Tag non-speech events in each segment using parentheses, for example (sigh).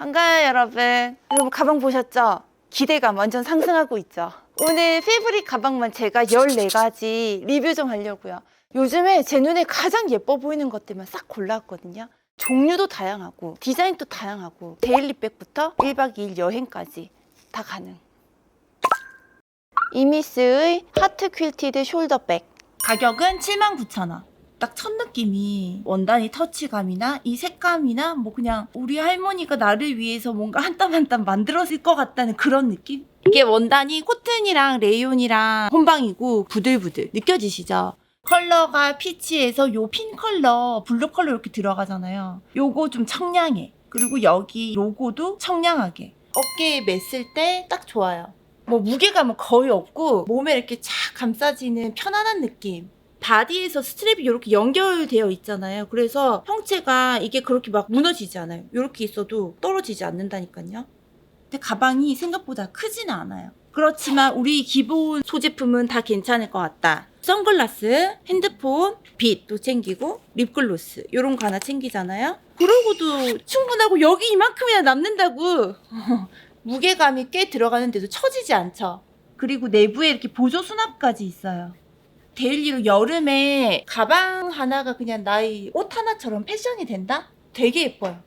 반가워요 여러분. 여러분 가방 보셨죠? 기대감 완전 상승하고 있죠? 오늘 페브릭 가방만 제가 14가지 리뷰 좀 하려고요. 요즘에 제 눈에 가장 예뻐 보이는 것들만 싹 골라왔거든요. 종류도 다양하고 디자인도 다양하고 데일리백부터 1박 2일 여행까지 다 가능. 이미스의 하트 퀼티드 숄더백 가격은 79,000원 딱 첫 느낌이 원단이 터치감이나 이 색감이나 뭐 그냥 우리 할머니가 나를 위해서 뭔가 한 땀 한 땀 만들었을 것 같다는 그런 느낌? 이게 원단이 코튼이랑 레이온이랑 혼방이고 부들부들 느껴지시죠? 컬러가 피치에서 요 핀 컬러, 블루 컬러 이렇게 들어가잖아요. 요거 좀 청량해. 그리고 여기 로고도 청량하게. 어깨에 맸을 때 딱 좋아요. 뭐 무게감은 거의 없고 몸에 이렇게 착 감싸지는 편안한 느낌. 바디에서 스트랩이 이렇게 연결되어 있잖아요. 그래서 형체가 이게 그렇게 막 무너지지 않아요. 이렇게 있어도 떨어지지 않는다니까요. 근데 가방이 생각보다 크지는 않아요. 그렇지만 우리 기본 소제품은 다 괜찮을 것 같다. 선글라스, 핸드폰, 빗도 챙기고 립글로스 이런 거 하나 챙기잖아요. 그러고도 충분하고 여기 이만큼이나 남는다고. (laughs) 무게감이 꽤 들어가는데도 처지지 않죠. 그리고 내부에 이렇게 보조 수납까지 있어요. 데일리로 여름에 가방 하나가 그냥 나의 옷 하나처럼 패션이 된다? 되게 예뻐요.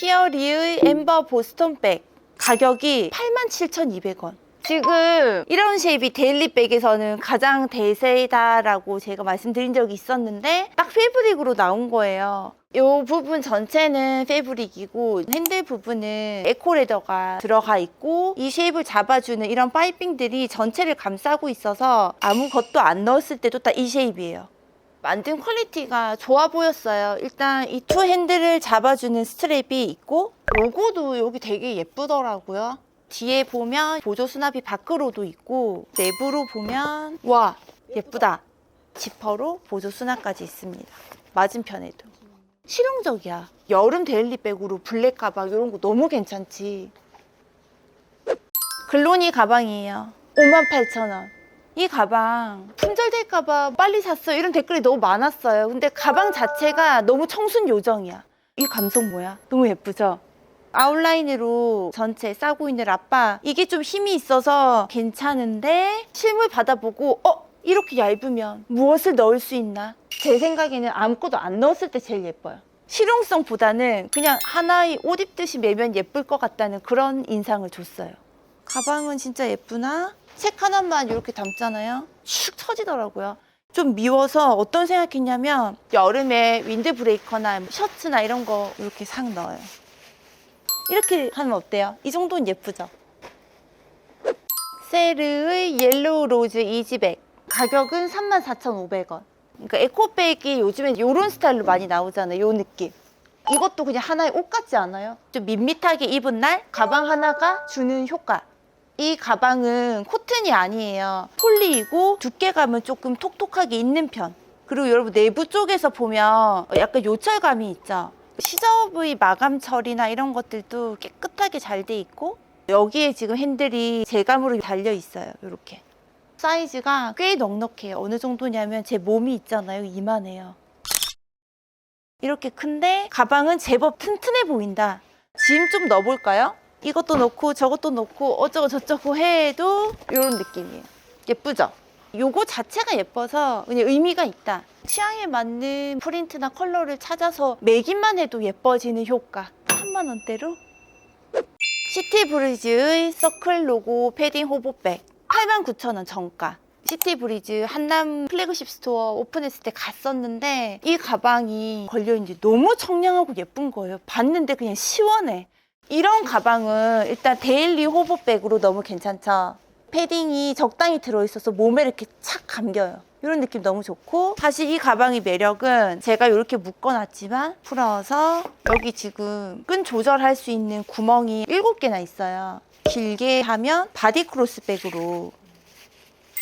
히어리의 엠버 보스톤백 가격이 87,200원. 지금 이런 쉐입이 데일리백에서는 가장 대세다라고 제가 말씀드린 적이 있었는데 딱 패브릭으로 나온 거예요. 이 부분 전체는 패브릭이고 핸들 부분은 에코레더가 들어가 있고 이 쉐입을 잡아주는 이런 파이핑들이 전체를 감싸고 있어서 아무것도 안 넣었을 때도 딱 이 쉐입이에요. 만든 퀄리티가 좋아 보였어요. 일단 이 투 핸들을 잡아주는 스트랩이 있고 로고도 여기 되게 예쁘더라고요. 뒤에 보면 보조 수납이 밖으로도 있고 내부로 보면 와 예쁘다. 지퍼로 보조 수납까지 있습니다. 맞은편에도. 실용적이야. 여름 데일리백으로 블랙 가방 이런 거 너무 괜찮지. 글로니 가방이에요. 58,000원. 이 가방 품절될까봐 빨리 샀어 이런 댓글이 너무 많았어요. 근데 가방 자체가 너무 청순 요정이야. 이 감성 뭐야? 너무 예쁘죠? 아웃라인으로 전체 싸고 있는 아빠 이게 좀 힘이 있어서 괜찮은데 실물 받아보고 어 이렇게 얇으면 무엇을 넣을 수 있나? 제 생각에는 아무것도 안 넣었을 때 제일 예뻐요. 실용성보다는 그냥 하나의 옷 입듯이 매면 예쁠 것 같다는 그런 인상을 줬어요. 가방은 진짜 예쁘나? 책 하나만 이렇게 담잖아요. 슉 처지더라고요. 좀 미워서 어떤 생각했냐면 여름에 윈드 브레이커나 셔츠나 이런 거 이렇게 싹 넣어요. 이렇게 하면 어때요? 이 정도는 예쁘죠? 세르의 옐로우 로즈 이지백 가격은 34,500원. 그러니까 에코백이 요즘엔 이런 스타일로 많이 나오잖아요. 요 느낌. 이것도 그냥 하나의 옷 같지 않아요? 좀 밋밋하게 입은 날 가방 하나가 주는 효과. 이 가방은 코튼이 아니에요. 폴리이고 두께감은 조금 톡톡하게 있는 편. 그리고 여러분 내부 쪽에서 보면 약간 요철감이 있죠 시접의 마감 처리나 이런 것들도 깨끗하게 잘 돼 있고 여기에 지금 핸들이 제감으로 달려 있어요. 이렇게 사이즈가 꽤 넉넉해요. 어느 정도냐면 제 몸이 있잖아요. 이만해요. 이렇게 큰데 가방은 제법 튼튼해 보인다. 짐 좀 넣어볼까요? 이것도 넣고 저것도 넣고 어쩌고 저쩌고 해도 이런 느낌이에요. 예쁘죠? 요거 자체가 예뻐서 그냥 의미가 있다. 취향에 맞는 프린트나 컬러를 찾아서 매기만 해도 예뻐지는 효과. 3만 원대로 시티브리즈의 서클 로고 패딩 호보백 89,000원 정가. 시티브리즈 한남 플래그십 스토어 오픈했을 때 갔었는데 이 가방이 걸려있는지 너무 청량하고 예쁜 거예요. 봤는데 그냥 시원해. 이런 가방은 일단 데일리 호보백으로 너무 괜찮죠. 패딩이 적당히 들어있어서 몸에 이렇게 착 감겨요. 이런 느낌 너무 좋고 사실 이 가방의 매력은 제가 이렇게 묶어놨지만 풀어서 여기 지금 끈 조절할 수 있는 구멍이 7개나 있어요. 길게 하면 바디 크로스백으로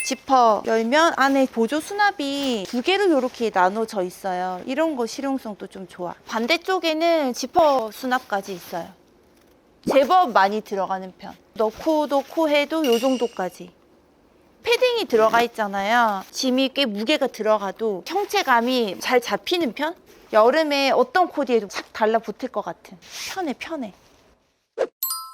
지퍼 열면 안에 보조 수납이 두 개로 이렇게 나눠져 있어요. 이런 거 실용성도 좀 좋아. 반대쪽에는 지퍼 수납까지 있어요. 제법 많이 들어가는 편. 넣고 넣고 해도 요 정도까지. 패딩이 들어가 있잖아요. 짐이 꽤 무게가 들어가도 형체감이 잘 잡히는 편? 여름에 어떤 코디에도 싹 달라붙을 것 같은. 편해, 편해.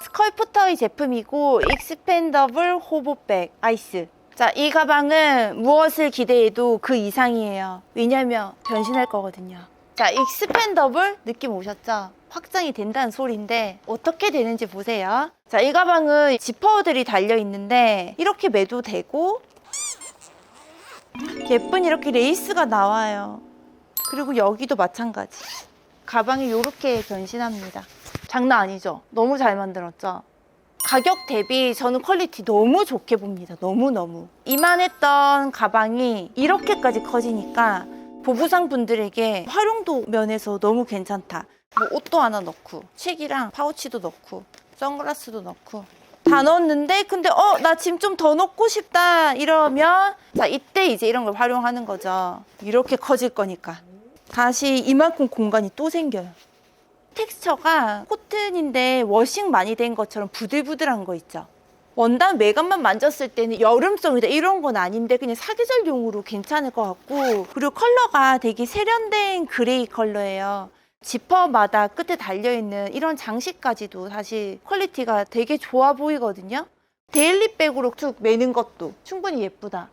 스컬프터의 제품이고 익스펜더블 호보백 아이스. 자, 이 가방은 무엇을 기대해도 그 이상이에요. 왜냐면 변신할 거거든요. 자, 익스펜더블 느낌 오셨죠? 확장이 된다는 소리인데 어떻게 되는지 보세요. 자, 이 가방은 지퍼들이 달려 있는데 이렇게 매도 되고 예쁜 이렇게 레이스가 나와요. 그리고 여기도 마찬가지. 가방이 이렇게 변신합니다. 장난 아니죠? 너무 잘 만들었죠? 가격 대비 저는 퀄리티 너무 좋게 봅니다. 너무너무. 이만했던 가방이 이렇게까지 커지니까 보부상 분들에게 활용도 면에서 너무 괜찮다. 뭐 옷도 하나 넣고, 책이랑 파우치도 넣고, 선글라스도 넣고. 다 넣었는데, 근데, 어, 나 짐 좀 더 넣고 싶다. 이러면, 자, 이때 이제 이런 걸 활용하는 거죠. 이렇게 커질 거니까. 다시 이만큼 공간이 또 생겨요. 텍스처가 코튼인데 워싱 많이 된 것처럼 부들부들한 거 있죠. 원단 외관만 만졌을 때는 여름성이다 이런 건 아닌데 그냥 사계절용으로 괜찮을 것 같고 그리고 컬러가 되게 세련된 그레이 컬러예요. 지퍼마다 끝에 달려있는 이런 장식까지도 사실 퀄리티가 되게 좋아 보이거든요. 데일리백으로 툭 매는 것도 충분히 예쁘다.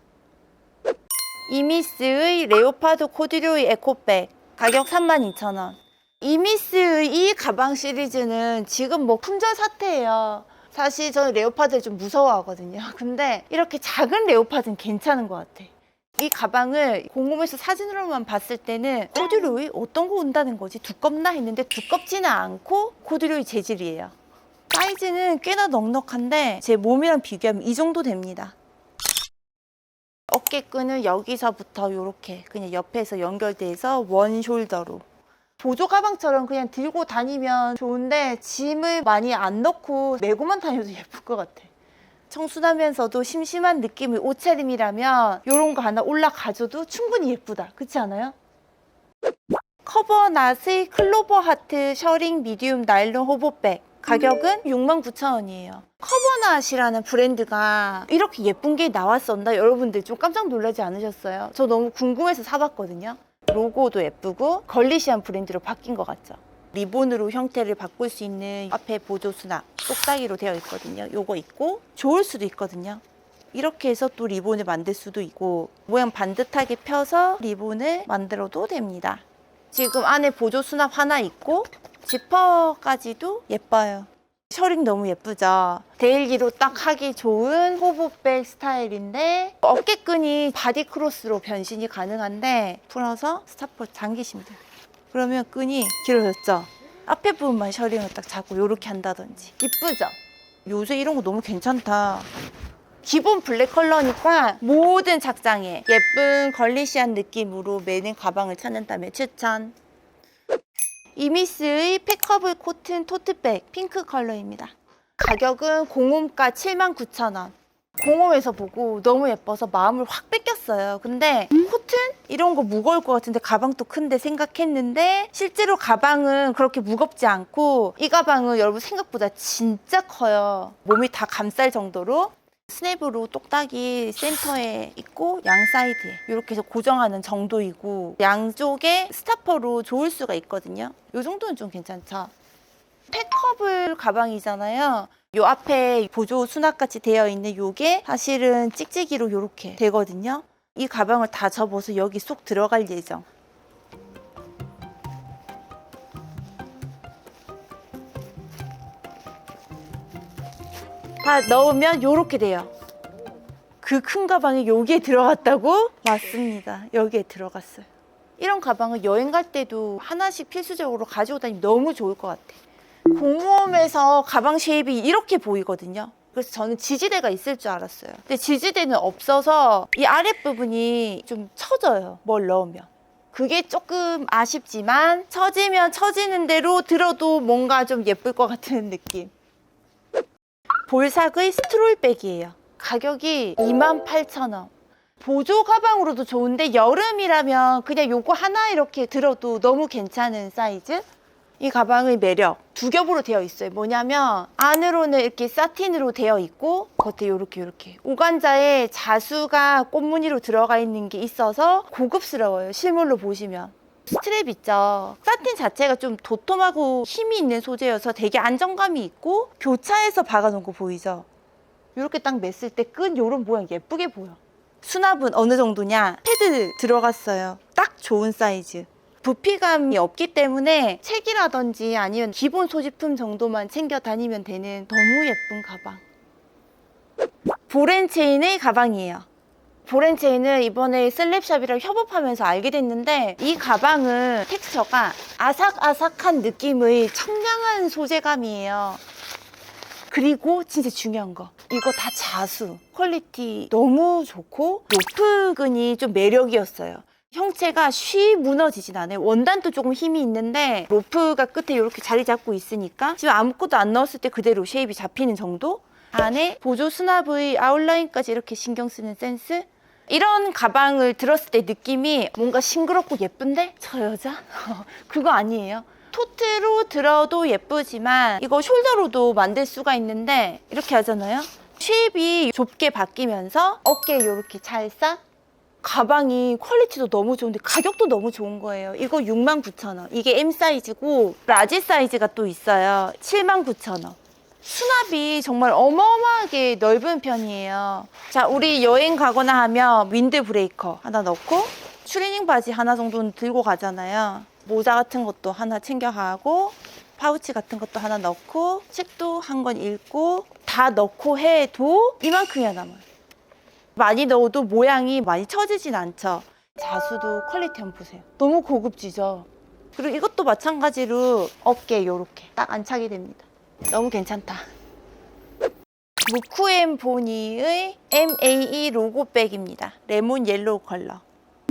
이미스의 레오파드 코듀로이 에코백 가격 32,000원. 이미스의 이 가방 시리즈는 지금 뭐 품절 사태예요. 사실 저는 레오파드를 좀 무서워하거든요. (laughs) 근데 이렇게 작은 레오파드는 괜찮은 것 같아. 이 가방을 공홈에서 사진으로만 봤을 때는 코듀로이 어떤 거 온다는 거지? 두껍나 했는데 두껍지는 않고 코듀로이 재질이에요. 사이즈는 꽤나 넉넉한데 제 몸이랑 비교하면 이 정도 됩니다. 어깨끈은 여기서부터 이렇게 그냥 옆에서 연결돼서 원 숄더로 보조 가방처럼 그냥 들고 다니면 좋은데 짐을 많이 안 넣고 메고만 다녀도 예쁠 것 같아. 청순하면서도 심심한 느낌의 옷차림이라면 이런 거 하나 올라가줘도 충분히 예쁘다. 그렇지 않아요? 커버낫의 클로버 하트 셔링 미디움 나일론 호보백 가격은 69,000원이에요. 커버낫이라는 브랜드가 이렇게 예쁜 게 나왔었나 여러분들 좀 깜짝 놀라지 않으셨어요? 저 너무 궁금해서 사봤거든요. 로고도 예쁘고 걸리시한 브랜드로 바뀐 것 같죠? 리본으로 형태를 바꿀 수 있는 앞에 보조 수납 똑딱이로 되어 있거든요. 요거 있고 좋을 수도 있거든요. 이렇게 해서 또 리본을 만들 수도 있고 모양 반듯하게 펴서 리본을 만들어도 됩니다. 지금 안에 보조 수납 하나 있고 지퍼까지도 예뻐요. 셔링 너무 예쁘죠? 데일리로 딱 하기 좋은 호보백 스타일인데 어깨끈이 바디 크로스로 변신이 가능한데 풀어서 스타퍼 당기시면 돼요. 그러면 끈이 길어졌죠? 앞에 부분만 셔링을 딱 잡고 이렇게 한다든지 이쁘죠? 요새 이런 거 너무 괜찮다. 기본 블랙 컬러니까 모든 착장에 예쁜 걸리시한 느낌으로 매는 가방을 찾는다면 추천. 이미스의 팩커블 코튼 토트백 핑크 컬러입니다. 가격은 공홈가 79,000원. 공홈에서 보고 너무 예뻐서 마음을 확 뺏겼어요. 근데 코튼? 이런 거 무거울 것 같은데 가방도 큰데 생각했는데 실제로 가방은 그렇게 무겁지 않고 이 가방은 여러분 생각보다 진짜 커요. 몸이 다 감쌀 정도로 스냅으로 똑딱이 센터에 있고 양 사이드에 이렇게 해서 고정하는 정도이고 양쪽에 스타퍼로 조을 수가 있거든요. 이 정도는 좀 괜찮죠. 팩커블 가방이잖아요. 요 앞에 보조 수납같이 되어 있는 요게 사실은 찍찍이로 이렇게 되거든요. 이 가방을 다 접어서 여기 쏙 들어갈 예정. 다 넣으면 요렇게 돼요. 그 큰 가방이 여기에 들어갔다고? 맞습니다. 여기에 들어갔어요. 이런 가방을 여행 갈 때도 하나씩 필수적으로 가지고 다니면 너무 좋을 것 같아. 공홈에서 가방 쉐입이 이렇게 보이거든요. 그래서 저는 지지대가 있을 줄 알았어요. 근데 지지대는 없어서 이 아랫부분이 좀 처져요. 뭘 넣으면. 그게 조금 아쉽지만 처지면 처지는 대로 들어도 뭔가 좀 예쁠 것 같은 (laughs) 느낌. 볼삭의 스트롤백이에요. 가격이 28,000원. 보조 가방으로도 좋은데 여름이라면 그냥 요거 하나 이렇게 들어도 너무 괜찮은 사이즈? 이 가방의 매력 두 겹으로 되어 있어요. 뭐냐면 안으로는 이렇게 사틴으로 되어 있고 겉에 이렇게 이렇게 오간자에 자수가 꽃무늬로 들어가 있는 게 있어서 고급스러워요. 실물로 보시면. 스트랩 있죠. 사틴 자체가 좀 도톰하고 힘이 있는 소재여서 되게 안정감이 있고 교차해서 박아놓은 거 보이죠? 이렇게 딱 맸을 때 끈 요런 모양 예쁘게 보여. 수납은 어느 정도냐? 패드 들어갔어요. 딱 좋은 사이즈. 부피감이 없기 때문에 책이라든지 아니면 기본 소지품 정도만 챙겨 다니면 되는 너무 예쁜 가방. 보렌체인의 가방이에요. 보렌체인을 이번에 슬랩샵이랑 협업하면서 알게 됐는데 이 가방은 텍스처가 아삭아삭한 느낌의 청량한 소재감이에요. 그리고 진짜 중요한 거 이거 다 자수 퀄리티 너무 좋고 로프근이 좀 매력이었어요 형체가 쉬 무너지진 않아요. 원단도 조금 힘이 있는데 로프가 끝에 이렇게 자리 잡고 있으니까 지금 아무것도 안 넣었을 때 그대로 쉐입이 잡히는 정도? 안에 보조 수납의 아웃라인까지 이렇게 신경 쓰는 센스? 이런 가방을 들었을 때 느낌이 뭔가 싱그럽고 예쁜데? 저 여자? (laughs) 그거 아니에요. 토트로 들어도 예쁘지만 이거 숄더로도 만들 수가 있는데 이렇게 하잖아요. 쉐입이 좁게 바뀌면서 어깨에 이렇게 찰싹 가방이 퀄리티도 너무 좋은데 가격도 너무 좋은 거예요. 이거 69,000원. 이게 M 사이즈고 라지 사이즈가 또 있어요. 79,000원. 수납이 정말 어마어마하게 넓은 편이에요. 자, 우리 여행 가거나 하면 윈드 브레이커 하나 넣고 추리닝 바지 하나 정도는 들고 가잖아요. 모자 같은 것도 하나 챙겨가고 파우치 같은 것도 하나 넣고 책도 한 권 읽고 다 넣고 해도 이만큼이야 남아요. 많이 넣어도 모양이 많이 처지진 않죠. 자수도 퀄리티 한번 보세요. 너무 고급지죠. 그리고 이것도 마찬가지로 어깨 요렇게 딱 안착이 됩니다. 너무 괜찮다. 무쿠엠 보니의 MAE 로고백입니다. 레몬 옐로우 컬러.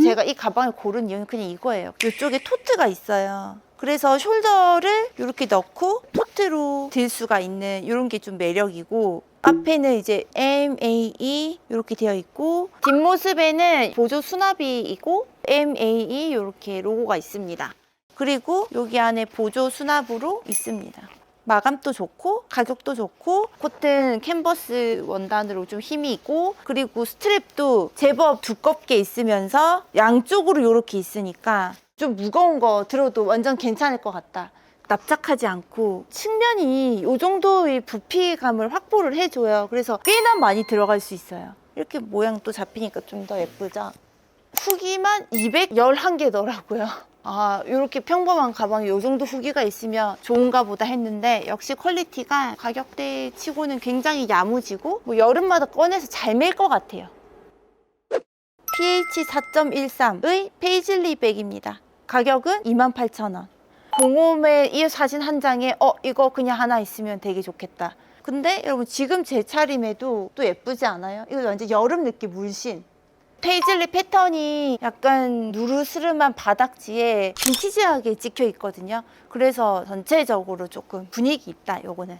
제가 이 가방을 고른 이유는 그냥 이거예요. 이쪽에 토트가 있어요. 그래서 숄더를 이렇게 넣고 토트로 들 수가 있는 이런 게 좀 매력이고 앞에는 이제 MAE 이렇게 되어 있고 뒷모습에는 보조 수납이 있고 MAE 이렇게 로고가 있습니다. 그리고 여기 안에 보조 수납으로 있습니다. 마감도 좋고 가격도 좋고 코튼 캔버스 원단으로 좀 힘이 있고 그리고 스트랩도 제법 두껍게 있으면서 양쪽으로 이렇게 있으니까 좀 무거운 거 들어도 완전 괜찮을 것 같다. 납작하지 않고 측면이 이 정도의 부피감을 확보를 해줘요. 그래서 꽤나 많이 들어갈 수 있어요. 이렇게 모양 또 잡히니까 좀 더 예쁘죠? 후기만 211개더라고요. 아, 이렇게 평범한 가방에 이 정도 후기가 있으면 좋은가 보다 했는데 역시 퀄리티가 가격대 치고는 굉장히 야무지고 뭐 여름마다 꺼내서 잘 멜 것 같아요. pH 4.13의 페이즐리 백입니다. 가격은 28,000원. 공홈에 이 사진 한 장에 어 이거 그냥 하나 있으면 되게 좋겠다. 근데 여러분 지금 제 차림에도 또 예쁘지 않아요? 이거 완전 여름 느낌 물씬. 페이즐리 패턴이 약간 누르스름한 바닥지에 빈티지하게 찍혀 있거든요. 그래서 전체적으로 조금 분위기 있다, 요거는.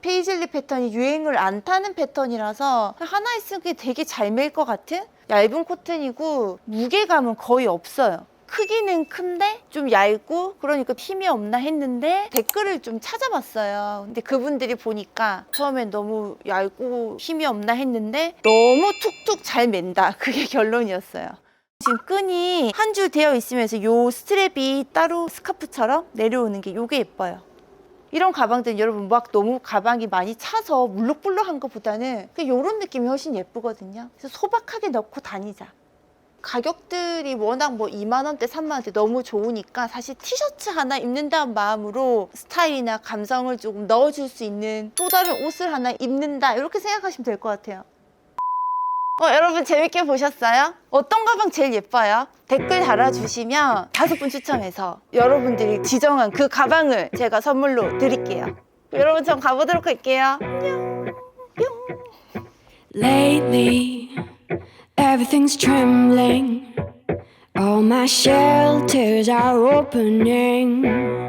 페이즐리 패턴이 유행을 안 타는 패턴이라서 하나 있으면 되게 잘멜것 같은 얇은 코튼이고 무게감은 거의 없어요. 크기는 큰데 좀 얇고 그러니까 힘이 없나 했는데 댓글을 좀 찾아봤어요. 근데 그분들이 보니까 처음엔 너무 얇고 힘이 없나 했는데 너무 툭툭 잘 맨다. (laughs) 그게 결론이었어요. 지금 끈이 한 줄 되어 있으면서 요 스트랩이 따로 스카프처럼 내려오는 게 요게 예뻐요. 이런 가방들은 여러분 막 너무 가방이 많이 차서 물룩불룩한 것보다는 이런 느낌이 훨씬 예쁘거든요. 그래서 소박하게 넣고 다니자. 가격들이 워낙 뭐 2만 원대, 3만 원대 너무 좋으니까 사실 티셔츠 하나 입는다는 마음으로 스타일이나 감성을 조금 넣어줄 수 있는 또 다른 옷을 하나 입는다 이렇게 생각하시면 될 것 같아요. 어, 여러분 재밌게 보셨어요? 어떤 가방 제일 예뻐요? 댓글 달아주시면 다섯 분 추첨해서 여러분들이 지정한 그 가방을 제가 선물로 드릴게요. 여러분 전 가보도록 할게요. 안녕. 뿅. Lately, everything's trembling. All my shelters are opening.